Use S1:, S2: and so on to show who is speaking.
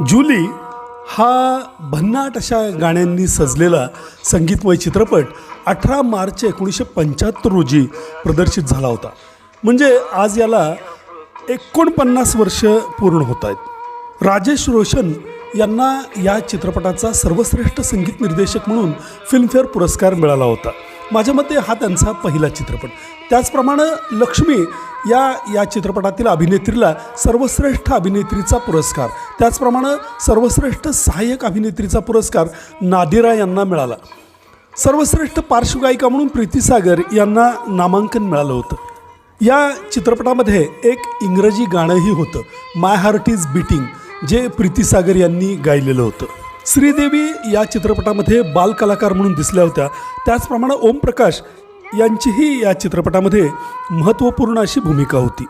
S1: जुली हा भन्नाट अशा गाण्यांनी सजलेला संगीतमय चित्रपट अठरा मार्च एकोणीसशे पंच्याहत्तर रोजी प्रदर्शित झाला होता. म्हणजे आज याला एकोणपन्नास वर्ष पूर्ण होत आहेत. राजेश रोशन यांना या चित्रपटाचा सर्वश्रेष्ठ संगीत निर्देशक म्हणून फिल्मफेअर पुरस्कार मिळाला होता. माझ्या मते हा त्यांचा पहिला चित्रपट. त्याचप्रमाणे लक्ष्मी या या चित्रपटातील अभिनेत्रीला सर्वश्रेष्ठ अभिनेत्रीचा पुरस्कार. त्याचप्रमाणे सर्वश्रेष्ठ सहाय्यक अभिनेत्रीचा पुरस्कार नादिरा यांना मिळाला. सर्वश्रेष्ठ पार्श्वगायिका म्हणून प्रीती सागर यांना नामांकन मिळालं होतं. या चित्रपटामध्ये एक इंग्रजी गाणंही होतं माय हार्ट इज बीटिंग जे प्रीती सागर यांनी गायलेलं होतं. श्रीदेवी या चित्रपटामध्ये बालकलाकार म्हणून दिसल्या होत्या. त्याचप्रमाणे ओमप्रकाश यांचीही या चित्रपटामध्ये महत्त्वपूर्ण अशी भूमिका होती.